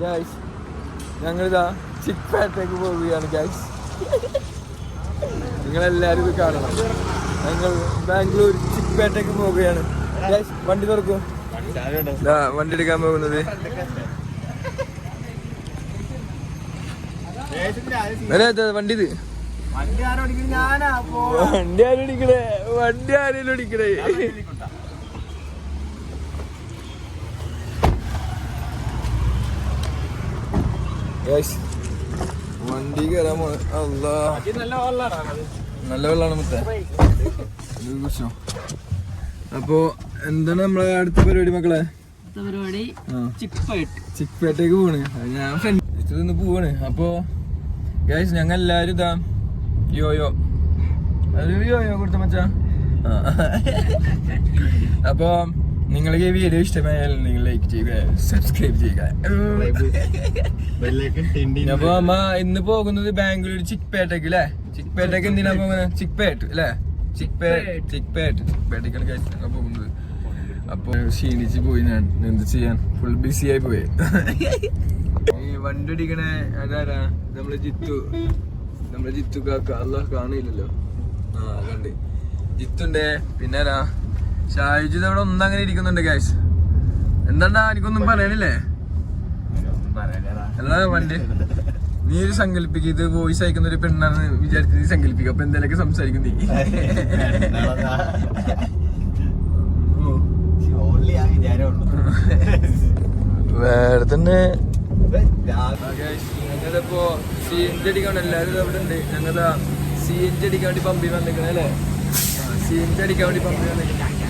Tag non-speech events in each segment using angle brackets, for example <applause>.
Guys ഞങ്ങളിതാ ചിക്പേട്ടേക്ക് പോവുകയാണ് guys നിങ്ങളെല്ലാവരും ഇത് കാണണം. ഞങ്ങൾ ബാംഗ്ലൂർ ചിക്പേട്ടേക്ക് പോവുകയാണ്. ഗൈസ് വണ്ടി തുറക്കും. വണ്ടി എടുക്കാൻ പോകുന്നത്. വണ്ടി ഇത്? വണ്ടി ആരോടിക്കണേ? വണ്ടി ആരെങ്കിലും അടിക്കണേ ഗൈസ് വണ്ടി കയറാൻ അല്ല നല്ല വെള്ളമാണ് മുത്തേ. കുടിച്ചോ? അപ്പോ എന്താണ് നമ്മളെ അടുത്ത പരിപാടി മക്കളെ? പരിപാടി ചിക്പേട്ടേക്ക് പോണ്. ഞാൻ ഫ്രണ്ട് നിന്ന് പോവാണ്. അപ്പോ ഗൈസ് ഞങ്ങൾ എല്ലാരും ഇതാ യോയോ. അത് യോയോ കൊടുത്ത മച്ചാ. അപ്പോ നിങ്ങൾക്ക് ഈ വീഡിയോ ഇഷ്ടമായാൽ നിങ്ങൾ ലൈക്ക് ചെയ്യുക സബ്സ്ക്രൈബ് ചെയ്യുക. അപ്പൊ അമ്മ ഇന്ന് പോകുന്നത് ബാംഗ്ലൂർ ചിക്പേട്ടക്ക് അല്ലേ ചിക്പേട്ടക്ക് എന്തിനാ പോകുന്നത്? ചിക്പേട്ട് അല്ലേ ചിക്പേട്ട് ചിക്പേട്ട്. ചിക്പേട്ടക്കാണ് പോകുന്നത്. അപ്പൊ ക്ഷീണിച്ച് പോയി ഞാൻ എന്ത് ചെയ്യാൻ? ഫുൾ ബിസി ആയി പോയി. ഈ വണ്ടി അടിക്കണേ അതാരാ? നമ്മളെ ജിത്തു. നമ്മളെ ജിത്തു കാക്ക. അല്ല കാണില്ലല്ലോ. ആ കണ്ട്. ജിത്തുണ്ടേ? പിന്നെ ആരാ ഇവിടെ ഒന്നങ്ങനെ ഇരിക്കുന്നുണ്ട് ഗ്യാസ് എന്താണ്ടാ എനിക്കൊന്നും പറയണില്ലേ അല്ല വണ്ടി. നീ ഒരു സങ്കല്പിക്ക ഇത് വോയിസ് അയക്കുന്ന ഒരു പെണ്ണാന്ന് വിചാരിച്ച് നീ സങ്കല്പിക്ക. അപ്പൊ എന്തേലൊക്കെ സംസാരിക്കും നീ. വേറെ തന്നെ ഞങ്ങളിപ്പോ സി എൻ ജി അടിക്കാണ്ട് എല്ലാവരും അവിടെ ഉണ്ട്. ഞങ്ങളാ സി എൻ ജി അടിക്കാൻ വേണ്ടി പമ്പി വന്നിക്കണേ അല്ലേ? സി എൻ ജി അടിക്കാൻ വേണ്ടി പമ്പി ആ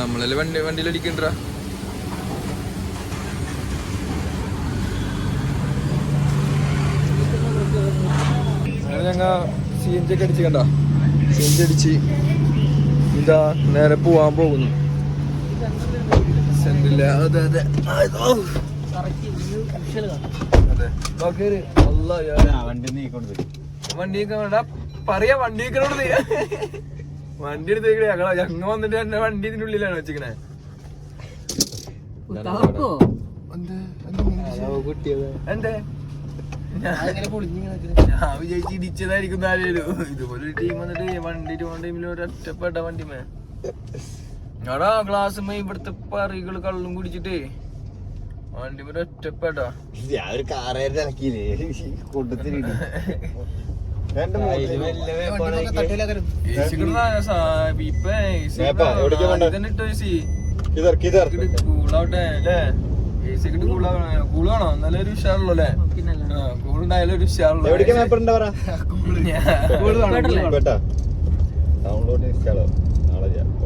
നമ്മളല്ലേ വണ്ടി വണ്ടിയിൽ അടിക്കണ്ടാ അങ്ങനെ ഞങ്ങ സി എൻ ജി ഒക്കെ അടിച്ച് കണ്ട? സി എൻ ജി അടിച്ച്. ഇതാ നേരെ പോവാൻ പോകുന്നു. സെന്റില്ല അതെ. അല്ലാ, വേണ്ട പറയാ വണ്ടി. നീക്കണോട് നീ വണ്ടി എടുത്തേക്കണേ. ഞങ്ങള ഞങ്ങ വന്നിട്ട് തന്നെ വണ്ടി ഇതിന്റെ ഉള്ളിലാണ് വെച്ചിക്കണേ എന്തേ? ഞാൻ വിചാരിച്ച് ഇടിച്ചതായിരിക്കും ആരേലും ഇതുപോലെ ഒരു ടീം വന്നിട്ട് വണ്ടി ടീമിൽ ഒരു വണ്ടിമേ ഇവിടുത്തെ കള്ളും കുടിച്ചിട്ടേ. വണ്ടി ഒരു ഒറ്റപ്പെട്ടാ ഒരു കാറായിട്ട് ഇറക്കിയില്ലേ? കൊണ്ടുത്തിരി <laughs> കൂളാണോ? നല്ലൊരു ഉഷാറുള്ളൂ അല്ലേ? കൂളുണ്ടായാലും ഒരു ഉഷാറുള്ളൂ. ഡൗൺലോഡ് ഇൻസ്റ്റാളോ.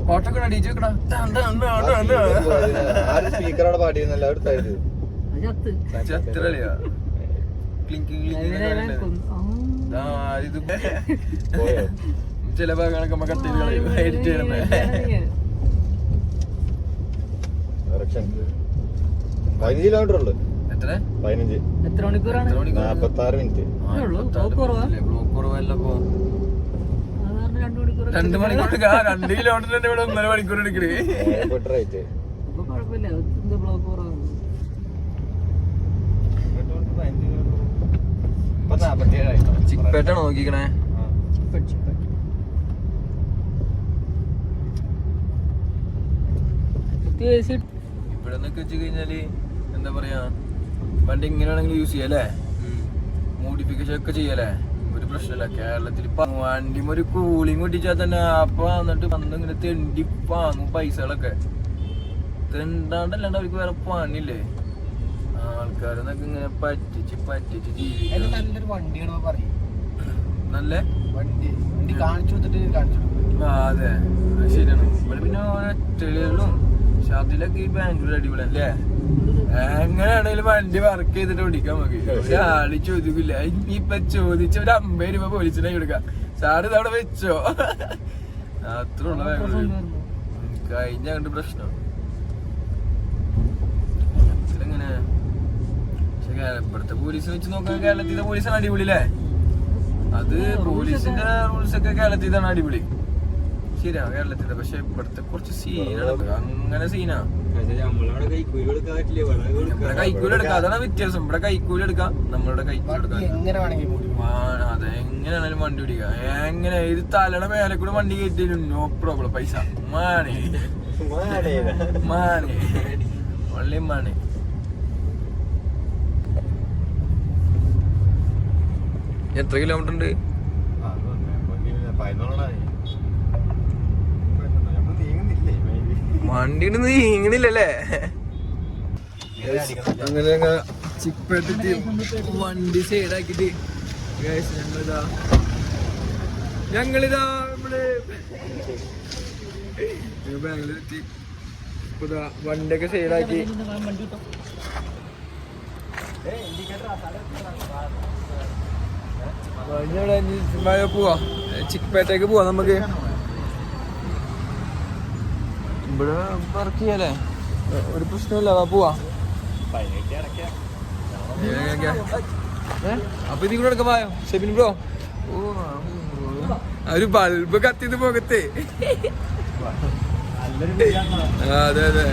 ഫോട്ടോ അടിച്ചു സ്പീക്കറോടെ പാടിയിരുന്നല്ലോ അവിടെ തരുത് ചത്രളിയാ ക്ലിങ്കിങ് ക്ലിങ്കിങ് ഇത് <laughs> പോയോ? ചില ഭാഗങ്ങളൊക്കെ നമ്മ കട്ട് ചെയ്ത് എഡിറ്റ് ചെയ്യണേ. ഡയറക്ഷൻ പതിനഞ്ച് കിലോമീറ്റർ ഉള്ളു. എത്ര പതിനഞ്ച്. എത്ര മണിക്കൂറാണ്? നാപ്പത്തി ആറ് മിനിറ്റ് രണ്ടു മണിക്കൂർ രണ്ട് കിലോമീറ്റർ ഇവിടെ ഒന്നര മണിക്കൂർ എടുക്കണേ എയർപോർട്ട് റൈറ്റ് ഇപ്പൊ കുഴപ്പമില്ല എന്ത് ബ്ലോക്ക് കുറവാണ് ചിക്പേട്ട നോക്കിക്കണേ. ഇവിടെ നിന്നൊക്കെ വെച്ച് കഴിഞ്ഞാൽ എന്താ പറയാ വണ്ടി ഇങ്ങനെയാണെങ്കിൽ യൂസ് ചെയ്യല്ലേ? മോഡിഫിക്കേഷൻ ഒക്കെ ചെയ്യല്ലേ? ഒരു പ്രശ്നമില്ല. കേരളത്തിൽ ഇപ്പൊ വണ്ടി ഒരു കൂളിംഗ് പൊട്ടിച്ചാൽ തന്നെ അപ്പൊ എന്നിട്ട് വന്ന് ഇങ്ങനെ തെണ്ടി വാങ്ങും പൈസകളൊക്കെ. തെണ്ടാണ്ടല്ലാണ്ട് അവർക്ക് വേറെ പണിയില്ലേ? ആൾക്കാരെന്നൊക്കെ ഇങ്ങനെ പറ്റിച്ച് പറ്റിച്ച് ജീവിക്കും നല്ലൊരു വണ്ടിയാണ് പറയും. നല്ല? വണ്ടി. വണ്ടി കാണിച്ചു കൊടുത്തിട്ട് കാണിച്ചു ആ, അതെ. അത് ശരിയാണ്. ഇവിടെ പിന്നെ ഒറ്റയിലും ഷാദിലൊക്കെ ഈ ബാംഗ്ലൂർ അടിപൊളി അല്ലേ എങ്ങനെയാണെങ്കിലും വണ്ടി വർക്ക് ചെയ്തിട്ട് ഓടിക്കാൻ പക്ഷെ ആൾ ചോദിക്കില്ല. ഇനിയിപ്പൊ ചോദിച്ച ഒരു അമ്പത് രൂപ പോലീസിനെ കൊടുക്കാം. സാറ് ഇതവിടെ അവിടെ വെച്ചോ? അത്ര ഉള്ള ബാംഗ്ലൂർ കഴിഞ്ഞ കണ്ട് പ്രശ്നം എങ്ങനെ പക്ഷെ കേര- ഇവിടുത്തെ പോലീസ് വെച്ച് നോക്കാൻ കേരളത്തിലെ പോലീസാണ് അടിപൊളി അല്ലേ അത് പോലീസിന്റെ റൂൾസ് ഒക്കെ. കേരളത്തിൽ തന്നെ അടിപൊളി. ശരിയാ കേരളത്തിന്റെ പക്ഷെ ഇവിടുത്തെ കുറച്ച് സീനാണ് അങ്ങനെ സീനാ. നമ്മളവിടെ ഇവിടെ കൈക്കൂലി എടുക്കാം. അതാണ് വ്യത്യാസം. ഇവിടെ കൈക്കൂലി എടുക്കാം. നമ്മളുടെ കൈക്കൂലി എടുക്കാം അതെ. എങ്ങനെയാണെങ്കിലും വണ്ടി പിടിക്കാം എങ്ങനെ? ഇത് തലയുടെ മേലെ കൂടെ വണ്ടി കയറ്റിയാലും നോ പ്രോബ്ലം. പൈസ. മാണി മാണി വള്ളി മാണി എത്ര കിലോമീറ്റർ ഉണ്ട്? വണ്ടി നീങ്ങണില്ലല്ലേ അങ്ങനെ ചിപ്പെട്ടിട്ട് വണ്ടി സൈഡാക്കിട്ട് ഞങ്ങളിതാ ഞങ്ങളിതാ നമ്മൾ ഇപ്പൊ വണ്ടിയൊക്കെ സൈഡാക്കി കിട്ടും കഴിഞ്ഞവിടെ മഴ പോവാ. ചിക്പേട്ടേക്ക് പോവാ നമുക്ക്. ഇവിടെ വർക്ക് ചെയ്യാലേ ഒരു പ്രശ്നമില്ല വാ പോവാ? അപ്പൊ ഇതിൽ കൂടെ എടുക്കാൻ പോയോ? ഷെബിൻ ബ്രോ? ഓ ആ ഒരു ബൾബ് കത്തിയത് ആ, അതെ അതെ.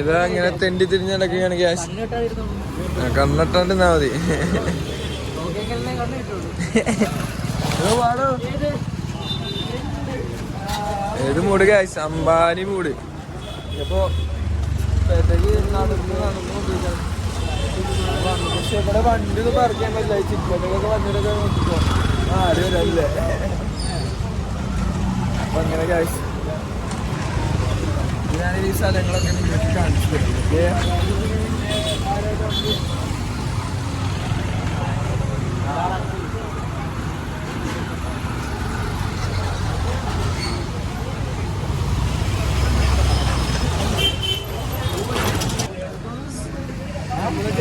ഇതാ ഇങ്ങനെ തെണ്ടി തിരിഞ്ഞ് നടക്കുകയാണ് ഗ്യാസ്. കണ്ണട്ടാണ്ടിരുന്നാ മതി. ഏത് മൂട് ഗ്യാസ് അമ്പാനി മൂട്. ഞാനീ സ്ഥലങ്ങളൊക്കെ കാണിച്ചു തരും.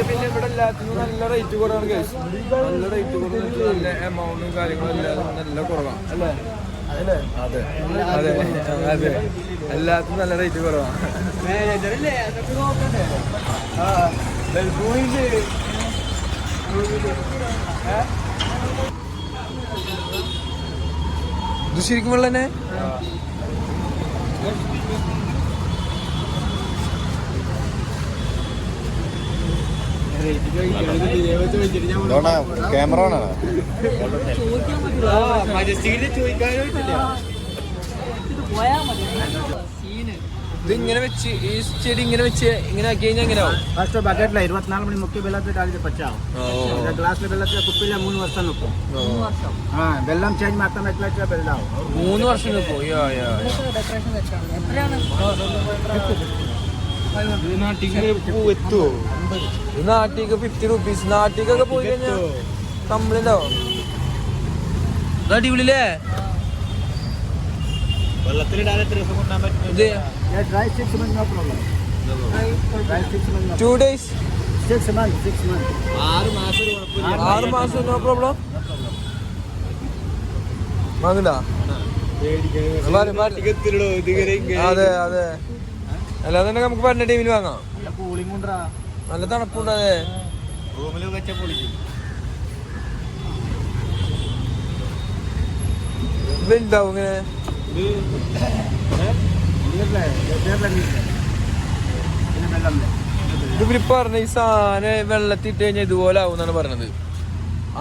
പിന്നെ ഇവിടെ എല്ലാത്തിനും നല്ല റേറ്റ് കുറവാണ് കേസ് നല്ല റേറ്റ് കുറവ് നല്ല എമൗണ്ടും കാര്യങ്ങളും എല്ലാം നല്ല കുറവാണ്. അല്ലേ? അതെ. അതെ. അതെ. എല്ലാത്തിനും നല്ല റേറ്റ് കുറവാണ്. ഇത് ശരിക്കും വെള്ളം തന്നെ ക്യാമറ ആണോ? ചോദിക്കാൻ പറ്റില്ല ഇത് പോയാ മതി സീന് ഇത് ഇങ്ങനെ വെച്ച് ഈ ചെടി ഇങ്ങനെ വെച്ച് ഇങ്ങനെ ആക്കി കഴിഞ്ഞാൽ എങ്ങനെ ആവും ಫಸ್ಟ್ ಬಕೆಟ್ಲ ಇರುವತ್ನಾಲ್ಕು ಮಣಿ ಮುಕ್ಕಿ ಬೆಲ್ಲ ಬೇಕಾಗಿದೆ ಪಚ್ಚಾವು ಗ್ಲಾಸ್ ಬೆಲ್ಲ ಕುಪ್ಪಿಲ್ಲ ಮೂರು ವರ್ಷ ನುಕ್ಕು മൂന്ന് വർഷം ಹಾ ಬೆಲ್ಲಂ ಚೇಂಜ್ ಮಾಡ್ತಾ ಎಟ್ಲ ಬೆಲ್ಲಾವು മൂന്ന് വർഷം നിൽക്കും യാ യാ ഡെക്കറേഷൻ വെച്ചാണ് എത്രയാണ് എത്തുവോ ഇത് നാട്ടിക്ക് ഫിഫ്റ്റി റുപ്പീസ് നാട്ടിക്കൊക്കെ പോയി കഴിഞ്ഞാൽ കംപ്ലൈന്റ് ആവും ഇത് അടിപൊളിയല്ലേ മാസം നോ പ്രോബ്ലം അതെ അതെ. അല്ലാതെ തന്നെ നമുക്ക് പറഞ്ഞ ടീമിന് വാങ്ങാം. നല്ല തണുപ്പുണ്ട് അതെ. റൂമിൽ വെച്ച പൊളിക്കും. ഇവരുണ്ടാവും ഇങ്ങനെ? ഇവരിപ്പോ പറഞ്ഞ ഈ സാധനം വെള്ളത്തിൽ ഇട്ട് കഴിഞ്ഞാൽ ഇതുപോലെ ആവും എന്നാണ് പറഞ്ഞത്.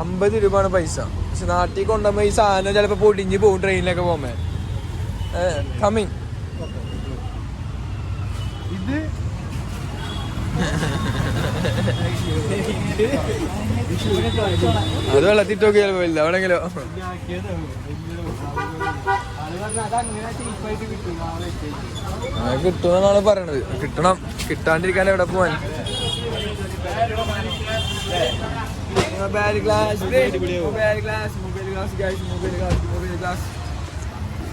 അമ്പത് രൂപയാണ് പൈസ. പക്ഷെ നാട്ടിൽ കൊണ്ടുപോകുമ്പോൾ ഈ സാധനം ചിലപ്പോൾ പൊടിഞ്ഞ് പോകും ട്രെയിനിലൊക്കെ പോകുമ്പോൾ കമ്മിങ് ഇത് അത് വെള്ളത്തിട്ട് നോക്കി ചിലപ്പോ ഇല്ല എവിടെങ്കിലോ കിട്ടുമെന്നാണ് പറയണത്. കിട്ടണം. കിട്ടാണ്ടിരിക്കാൻ എവിടെ പോവാൻ? Mobile glass mobile glass mobile glass mobile glass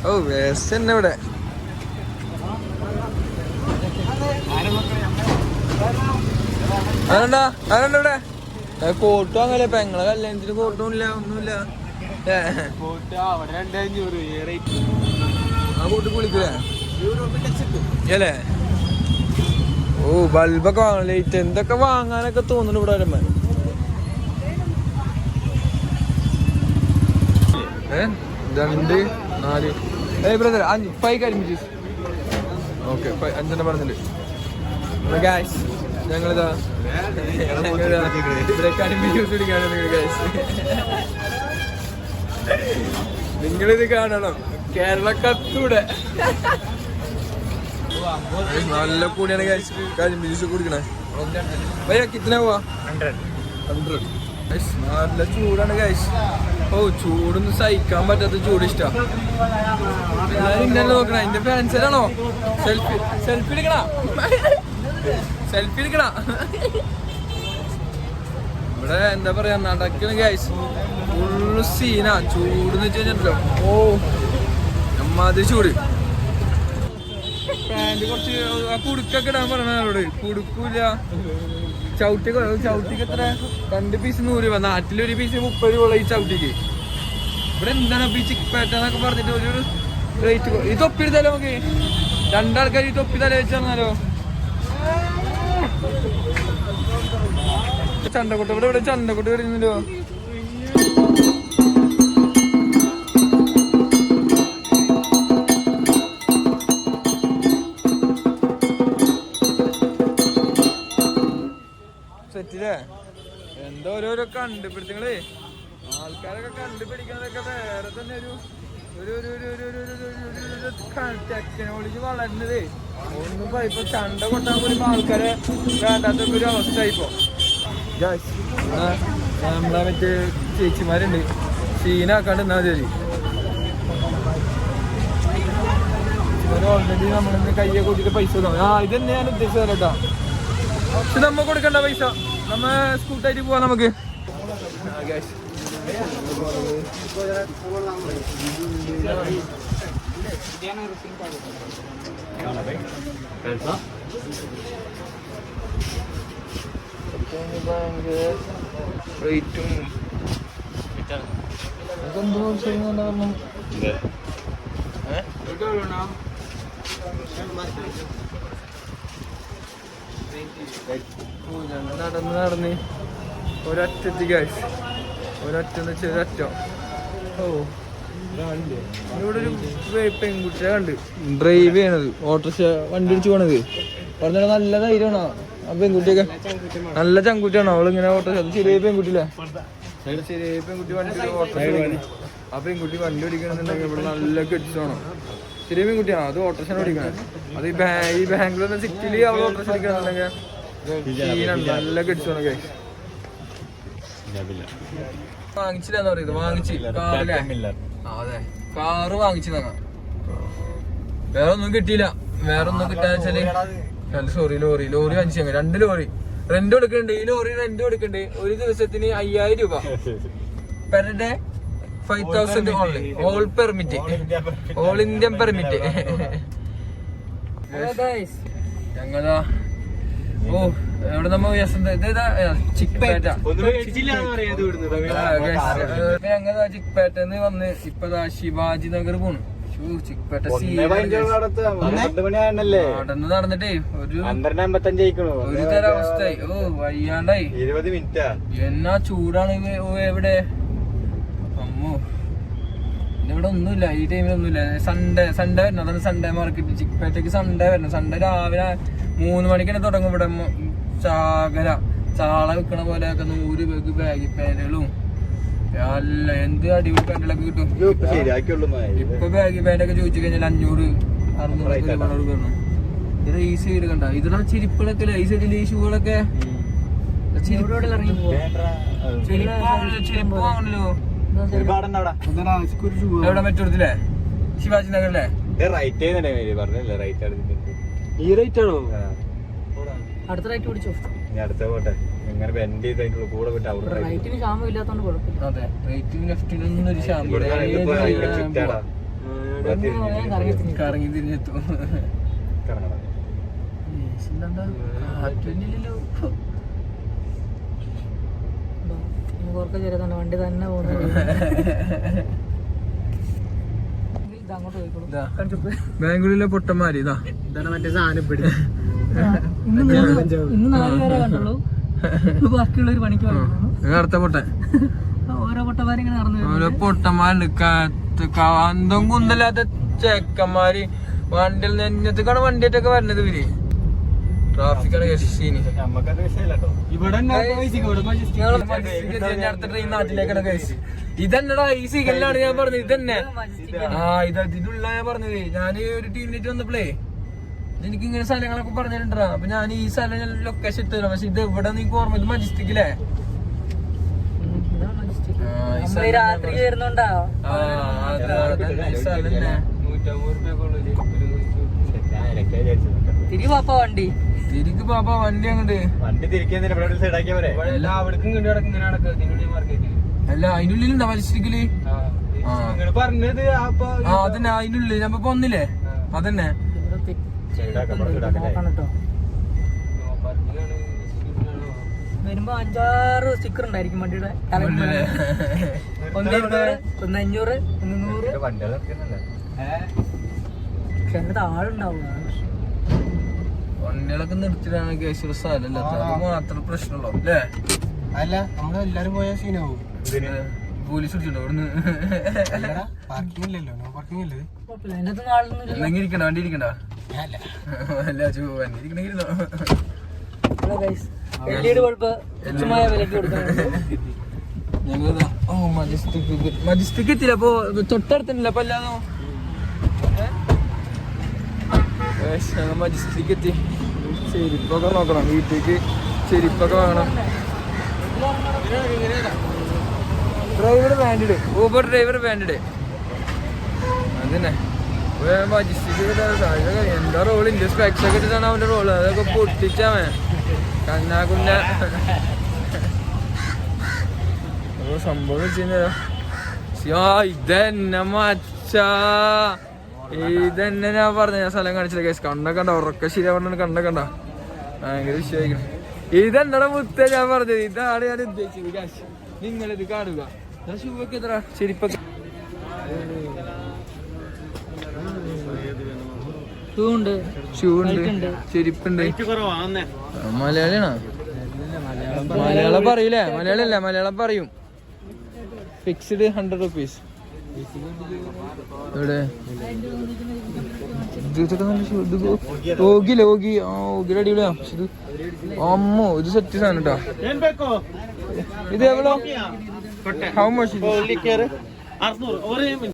ഓ വേസ്റ്റ് തന്നെ ഇവിടെ. അതെന്താ? ഇവിടെ? കോട്ടും അങ്ങനെ പെങ്ങളെ കല്യാണത്തിന് കോട്ടും ഇല്ല ഒന്നുമില്ല. ഏ, ആ കൂട്ടി. കുളിക്കൂലേ അല്ലേ ഓ ബൾബൊക്കെ വാങ്ങണം. ലൈറ്റ് എന്തൊക്കെ വാങ്ങാനൊക്കെ തോന്നുന്നു ഇവിടെ വരുമ്പോ? ഏ രണ്ട് നാല്. ഏയ് ബ്രദർ അഞ്ച്. ഫൈവ് കരിമിച്ചു ഓക്കെ അഞ്ചെണ്ണം പറഞ്ഞില്ലേ ഗായ്സ് ഞങ്ങളിതാ നിങ്ങളിത് കാണണം. കേരളക്കത്തൂടെ. നല്ല കൂടിയാണ് ഗായ്സ് കരിമ്പ് ജ്യൂസ് കുടിക്കണേ. ഭയ്യ കിത്തന പോവാ. ഹൺഡ്രഡ് നല്ല ചൂടാണ് കാശ് ഓ ചൂടൊന്നും സഹിക്കാൻ പറ്റാത്ത ചൂട് ഇഷ്ടാ. എല്ലാരും ഇങ്ങനെ നോക്കണ. എന്റെ ഫാൻസിലാണോ സെൽഫി സെൽഫി എടുക്കണ? സെൽഫി എടുക്കണ ഇവിടെ എന്താ പറയാ നടക്കണ ഗൈസ് ഫുള്ള് സീനാ ചൂട് എന്ന് വെച്ച് കഴിഞ്ഞിട്ടല്ലോ. ഓ അമ്മാതിരി ചൂട്. പാന്റ് കുറച്ച് ആ കുടുക്കൊക്കെ ഇടാൻ പറഞ്ഞ ആളോട് കുടുക്കൂല ചവിട്ടി ചവിട്ടിക്ക് എത്ര? രണ്ട് പീസ് നൂറ് രൂപ. നാട്ടിലൊരു പീസ് മുപ്പത് രൂപ ഈ ചവിട്ടിക്ക്. ഇവിടെ എന്താണ് ഈ ചിക്പേട്ട പാറ്റെന്നൊക്കെ പറഞ്ഞിട്ട് ഒരു റേറ്റ് ഇത് തൊപ്പി എടുത്താലോ നമുക്ക്? രണ്ടാൾക്കാർ ഈ തൊപ്പി തല വെച്ച് ചണ്ടക്കുട്ടി ഇവിടെ ഇവിടെ ചണ്ടക്കുട്ടി വരുന്നില്ലോ സെറ്റില്ലേ എന്തോ ഓരോരോ കണ്ടുപിടുത്തങ്ങളേ ആൾക്കാരൊക്കെ കണ്ടുപിടിക്കുന്നതൊക്കെ വേറെ തന്നെ ഒരു ഒരു ഒരു ഒരു ഒരു ഒരു ഒരു ടെക്നോളജി വളരുന്നതേ ഒന്നും ഇപ്പൊ ചണ്ട കൊണ്ടാകുമ്പോൾ ആൾക്കാരെ വേണ്ടാത്തൊരു അവസ്ഥ ഇപ്പോ നമ്മളെ മറ്റേ ചേച്ചിമാരുണ്ട്. സീനാക്കാണ്ട് എന്നാ ശരി ഓൾറെഡി നമ്മളിന്ന് കയ്യെ കൂട്ടിട്ട് പൈസ തന്നു ആ ഇത് തന്നെ ഞാൻ ഉദ്ദേശിച്ചത് കേട്ടോ. പക്ഷെ നമ്മ കൊടുക്കണ്ട പൈസ. നമ്മ സ്കൂട്ടായിട്ട് പോവാം നമുക്ക്. ആ. റേറ്റും നടന്ന് നടന്ന് ഒരറ്റത്തി ഗ്യാസ് ഒരറ്റെന്ന് വെച്ചാൽ ഒരറ്റം. ഓ ഇവിടെ ഒരു പെൺകുട്ടിയെ കണ്ട്. ഡ്രൈവ് ചെയ്യണത്. ഓട്ടോറിക്ഷ വണ്ടി അടിച്ച് പോണത്. പറഞ്ഞാൽ നല്ല ധൈര്യമാണോ? ആ പെൺകുട്ടിയൊക്കെ? നല്ല ഇങ്ങനെ അവളിങ്ങനെ ഓട്ടോ അത് ചെറിയ പെൺകുട്ടിയില്ലേ? ചെറിയ പെൺകുട്ടി വണ്ടി ഓട്ടോ ആ പെൺകുട്ടി വണ്ടി ഓടിക്കണമെന്നുണ്ടെങ്കിൽ ഇവിടെ നല്ല കെട്ടിച്ചാണോ ചെറിയ പെൺകുട്ടിയാണ് അത് ഓട്ടോറിക്ഷ ഓടിക്കണം. അത് ഈ ബാ ഈ ബാംഗ്ലൂർ സിറ്റിയിൽ അവൾ ഓട്ടോറിക്ഷ ഓടിക്കണമെന്നുണ്ടെങ്കിൽ. നല്ല കെട്ടിച്ചാണോ കേ വാങ്ങിച്ചില്ലെന്ന് പറയുന്നത്. വാങ്ങിച്ച്. കാറിലെ. ആ, അതെ. കാറ് വാങ്ങിച്ചു തങ്ങ വേറെ ഒന്നും കിട്ടിയില്ല. വേറെ ഒന്നും കിട്ടാന്ന് വെച്ചാൽ സോറി ലോറി ലോറി അഞ്ച് അങ്ങനെ രണ്ട് ലോറി. റെന്റ് കൊടുക്കണ്ട്. ഈ ലോറി റെന്റ് കൊടുക്കണ്ട്. ഒരു ദിവസത്തിന് അയ്യായിരം രൂപ. Per day five thousand only all permit all Indian permit ഞങ്ങളാ. ഓ എവിടെ നമ്മ ചിക്പേറ്റ. ഞങ്ങൾ ചിക്പേറ്റന്ന് വന്ന് ഇപ്പതാ ശിവാജി നഗർ പോണു. നടന്ന് നടന്നിട്ടേ ഒരു ഒരു തരം അവസ്ഥയായി ഓ വയ്യാണ്ടായി. ഇരുപത് മിനിറ്റാ. എന്നാ ചൂടാണ് എവിടെ? അമ്മോ. ഇവിടെ ഒന്നുമില്ല. ഈ ടൈമിൽ ഒന്നുമില്ല. സൺഡേ സൺഡേ വരണം അതാണ് സൺഡേ മാർക്കറ്റ് ചിക്പേറ്റയ്ക്ക് സൺഡേ വരണം സൺഡേ രാവിലെ മൂന്ന് മണിക്കാണ് തുടങ്ങും ഇവിടെ. ചാകര. ചാള വിൽക്കണ പോലെയൊക്കെ നൂറ് പേർക്ക് ബാഗി പാന്റുകളും അല്ല എന്ത് അടിപൊളി പാന്റിലൊക്കെ കിട്ടും? ഇപ്പൊ ബാഗി പാന്റൊക്കെ ചോദിച്ചു കഴിഞ്ഞാൽ അഞ്ഞൂറ് അറുന്നൂറ് ഈസി കണ്ട. ഇതിനാ ചെരിപ്പുകളൊക്കെ ലൈസ് ഈ ഷൂകളൊക്കെ ശിവാജി നഗറിലെ? ഈ റൈറ്റ് ആണോ? അടുത്ത റൈറ്റ് പിടിച്ചോ അടുത്ത പോട്ടെ. ഇങ്ങനെ ബെൻഡ് ചെയ്ത് അതിന്റെ കൂടെ വിട്ട് കുഴപ്പമില്ല. അതെ ലെഫ്റ്റിനൊന്നും ഒരു വണ്ടി തന്നെ ബാംഗ്ലൂരിലെ പൊട്ടന്മാരി ഇതാണ് മറ്റേ സാധനം ഇന്ന് നാല് പേരെ കണ്ടുള്ളൂ. <laughs> പണിക്ക് അടുത്ത പൊട്ടൻ ഓരോ പൊട്ടന്മാരിങ്ങനെ നടന്നു ഓരോ പൊട്ടന്മാരുണ്ട്. കത്ത് കാന്തം കുന്തല്ലാത്ത ചെക്കന്മാര്. വണ്ടിയിൽ നെഞ്ഞത്തേക്കാണ് വണ്ടിയായിട്ടൊക്കെ വരണത് ഇവർ? ട്രാഫിക്കാണ് ഇവിടെ അടുത്ത ട്രെയിൻ നാട്ടിലേക്കാണ് കഴിച്ച് ഇതെന്നടാ ഈ സിഗലിലാണ് ഞാൻ പറഞ്ഞത്. ഇതന്നെ. ആ ഇത് ഇതിനുള്ള ഞാൻ പറഞ്ഞത്. ഞാൻ ഒരു ടീമിലേക്ക് വന്നപ്പോഴേ എനിക്ക് ഇങ്ങനെ സ്ഥലങ്ങളൊക്കെ പറഞ്ഞിട്ടുണ്ടാ. അപ്പൊ ഞാൻ ഈ സ്ഥലം ഞാൻ ലൊക്കേഷൻ ഇട്ടു പക്ഷെ ഇത് എവിടെ നീക്ക് ഓർമ്മ ഇത് മജിസ്റ്റിക്കില്ലേ രാത്രി തിരി പാപ്പ വണ്ടി. തിരിക്ക് പാപ്പ വണ്ടി അങ്ങോട്ട്. വണ്ടി തിരിക്കാൻ അല്ല അതിനുള്ളിലുണ്ടോ മജിസ്റ്റിക്കിൽ ആ നിങ്ങൾ പറഞ്ഞത് അതിനുള്ളിൽ നമ്മ പോന്നില്ലേ? അതന്നെ. വരുമ്പോ അഞ്ചാറ് സ്റ്റിക്കർ ഉണ്ടായിരിക്കും വണ്ടിയുടെ. ഒന്നൂറ് ഒന്ന് ഇരുന്നൂറ് ഒന്ന് അഞ്ഞൂറ് ഒന്ന് നൂറ്. പക്ഷെ വണ്ടികളൊക്കെ നിർത്തിയിട്ടാണ് കേസ് സ്ഥലമല്ല മാത്രം പ്രശ്നമുള്ളൂ അല്ലേ? അല്ല നമ്മളെല്ലാരും പോയ സീനാവും. പോലീസ് പിടിച്ചിട്ടുണ്ടോ ഇവിടുന്ന്. പാർക്കിംഗ് ഇല്ലല്ലോ. നോ പാർക്കിംഗ് ഇല്ല? വണ്ടി ഇരിക്കണ്ട. മജസ്റ്റിക് മജസ്റ്റിക് എത്തില്ല അപ്പൊ തൊട്ടടുത്തല്ല അപ്പൊ അല്ലാതോ മജസ്റ്റിക് എത്തി ചെരിപ്പൊക്കെ നോക്കണം വീട്ടിലേക്ക് ചെരിപ്പൊക്കെ വാങ്ങണം. Driver band Uber driver band എന്താ റോൾ ഇന്ത്യ സ്പെക്സ് ഒക്കെ ഇട്ടിട്ടാണ് അവന്റെ റോൾ അതൊക്കെ പൊട്ടിച്ചാവേ കന്നാകുന്ന സംഭവം വെച്ച് കഴിഞ്ഞാ ശ്ശോ, ഇതെന്നെ ഞാൻ പറഞ്ഞ. ഞാൻ സ്ഥലം കാണിച്ചില്ല കേസ് കണ്ട കണ്ട? ഉറക്ക ശരിയാ പറഞ്ഞു കണ്ട കണ്ട? ഭയങ്കര വിശ്വസിക്കണം ഇതെന്നട മുത്ത ഞാൻ പറഞ്ഞത്? ഇതാണ് ഞാൻ ഉദ്ദേശിച്ചത് നിങ്ങളിത് കാണുക. ഷൂ ഒക്കെ എത്ര ചെരിപ്പൊക്കെ ഷൂ ഉണ്ട് മലയാളിയാണോ? മലയാളം പറയൂലേ? മലയാളം അല്ലേ മലയാളം പറയും. ഫിക്സ്ഡ് ഹൺഡ്രഡ് റുപ്പീസ് എവിടെ? അമ്മോ ഇത് സെറ്റ് സാധനം കേട്ടോ. ഇത് എവളോ ഹൗ മച്ച്